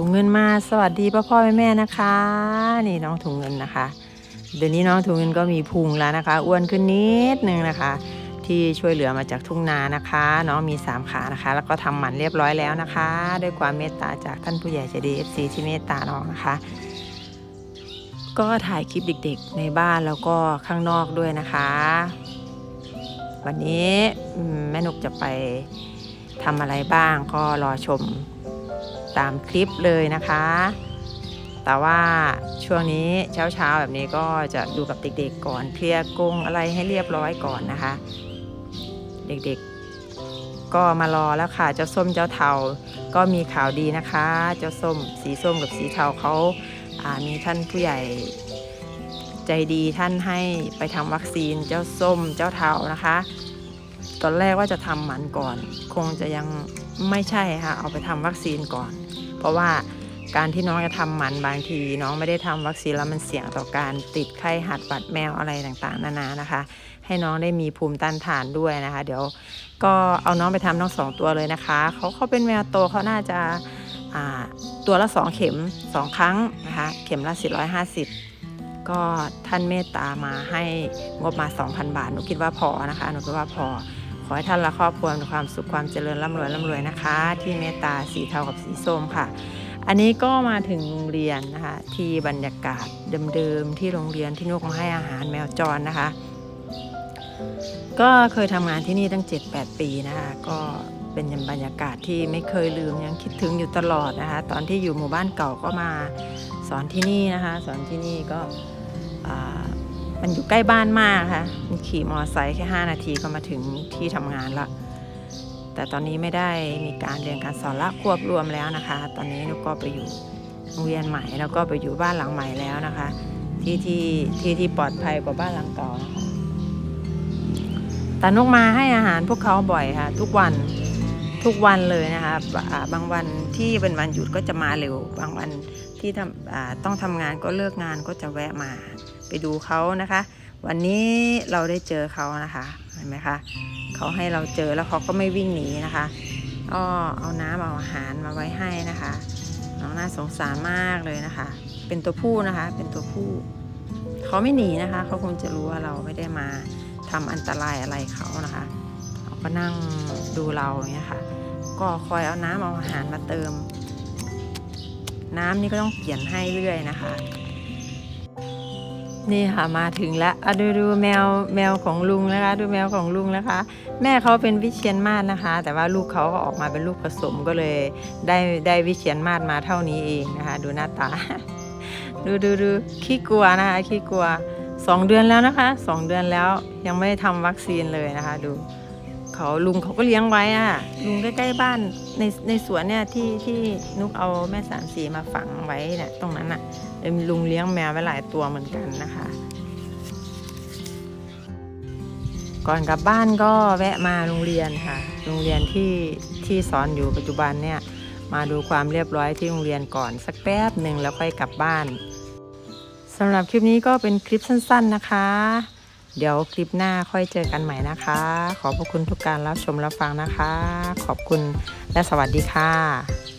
ถุงเงินมาสวัสดีพ่อพ่อแม่แม่นะคะ นี่น้องถุงเงินนะคะ เดี๋ยวนี้น้องถุงเงินก็มีพุงแล้วนะคะ อ้วนขึ้นนิดนึงนะคะ ที่ช่วยเหลือมาจากทุ่งนานะคะ น้องมี3ขานะคะ แล้วก็ทำหมันเรียบร้อยแล้วนะคะ ด้วยความเมตตาจากท่านผู้ใหญ่ใจดี FC ที่เมตตาน้องนะคะ ก็ถ่ายคลิปเด็ก ๆ ในบ้านแล้วก็ข้างนอกด้วยนะคะ วันนี้แม่นุกจะไปทำอะไรบ้างก็รอชม ตามคลิปเลยนะคะ แต่ว่าช่วงนี้เช้าๆแบบนี้ก็จะดูกับเด็กๆก่อนเคลียร์กงอะไรให้เรียบร้อยก่อนนะคะ เด็กๆก็มารอแล้วค่ะ เจ้าส้มเจ้าเทาก็มีข่าวดีนะคะ เจ้าส้มสีส้มกับสีเทาเขาามีท่านผู้ใหญ่ใจดีท่านให้ไปทำวัคซีนเจ้าส้มเจ้าเทานะคะ ตอนแรกว่าจะทำหมันก่อน คงจะยังไม่ใช่ค่ะ เอาไปทำวัคซีนก่อน เพราะว่าการที่น้องจะทำหมันบางที น้องไม่ได้ทำวัคซีนแล้วมันเสี่ยงต่อการติดไข้หัดบัดแมวอะไรต่างๆ นานานะคะ ให้น้องได้มีภูมิต้านทานด้วยนะคะ เดี๋ยวก็เอาน้องไปทำทั้งสองตัวเลยนะคะเขาเขาเป็นแมวโตเขาน่าจะตัวละ 2 เข็ม 2 ครั้งนะคะ เข็มละ 450 ก็ท่านเมตตามาให้งบมา 2,000 บาท หนูคิดว่าพอนะคะ หนูคิดว่าพอ ขอให้ท่านและครอบครัวมีความสุขความเจริญร่ำรวยร่ำรวยนะคะ ที่เมตตาสีเทากับสีส้มค่ะ อันนี้ก็มาถึงโรงเรียนนะคะ ที่บรรยากาศเดิมๆที่โรงเรียนที่นุกมาให้อาหารแมวจรนะคะ ก็เคยทำงานที่นี่ตั้ง 7-8 ปีนะคะ ก็เป็นบรรยากาศที่ไม่เคยลืมยังคิดถึงอยู่ตลอดนะคะ ตอนที่อยู่หมู่บ้านเก่าก็มาสอนที่นี่นะคะ สอนที่นี่ก็อ่า มันอยู่ใกล้บ้านมากค่ะมันขี่มอไซค์แค่ 5 นาทีก็มาถึงที่ทำงานละ แต่ตอนนี้ไม่ได้มีการเรียนการสอนละควบรวมแล้วนะคะ ตอนนี้นุกก็ไปอยู่โรงเรียนใหม่แล้วก็ไปอยู่บ้านหลังใหม่แล้วนะคะ ที่ที่ที่ที่ปลอดภัยกว่าบ้านหลังเก่านะคะแต่นุกมาให้อาหารพวกเขาบ่อยค่ะ ทุกวันทุกวันเลยนะคะบางวันที่เป็นวันหยุดก็จะมาเร็ว บางวันที่ทำต้องทำงานก็เลิกงานก็จะแวะมา ไปดูเขานะคะ วันนี้เราได้เจอเขานะคะเห็นไหมคะเขาให้เราเจอแล้วเขาก็ไม่วิ่งหนีนะคะก็เอาน้ำเอาอาหารมาไว้ให้นะคะน้องน่าสงสารมากเลยนะคะ เป็นตัวผู้นะคะ เป็นตัวผู้เขาไม่หนีนะคะเขาคงจะรู้ว่าเราไม่ได้มาทำอันตรายอะไรเขานะคะเขาก็นั่งดูเราอย่างเงี้ยค่ะ ก็คอยเอาน้ำเอาอาหารมาเติม น้ำนี่ก็ต้องเปลี่ยนให้เรื่อยนะคะ นี่ค่ะมาถึงแล้วดูดูแมวแมวของลุงนะคะ ดูแมวของลุงนะคะ แม่เขาเป็นวิเชียนมาศนะคะ แต่ว่าลูกเขาก็ออกมาเป็นลูกผสมก็เลยได้ได้วิเชียนมาศมาเท่านี้เองนะคะ ดูหน้าตา ดูดูดูขี้กลัวนะคะขี้กลัวสองเดือนแล้วนะคะสองเดือนแล้วยังไม่ได้ทำวัคซีนเลยนะคะ ดู เขาลุงเขาก็เลี้ยงไว้อะลุงใกล้ๆบ้านในในสวนเนี่ยที่ที่นุกเอาแม่สามสีมาฝังไว้เนี่ยตรงนั้นอะเอ็มลุงเลี้ยงแมวไว้หลายตัวเหมือนกันนะคะ ก่อนกลับบ้านก็แวะมาโรงเรียนค่ะ โรงเรียนที่ที่สอนอยู่ปัจจุบันเนี่ยมาดูความเรียบร้อยที่โรงเรียนก่อนสักแป๊บหนึ่งแล้วค่อยกลับบ้านสำหรับคลิปนี้ก็เป็นคลิปสั้น ๆนะคะ เดี๋ยวคลิปหน้าค่อยเจอกันใหม่นะคะ ขอบพระคุณทุกการรับชมรับฟังนะคะ ขอบคุณและสวัสดีค่ะ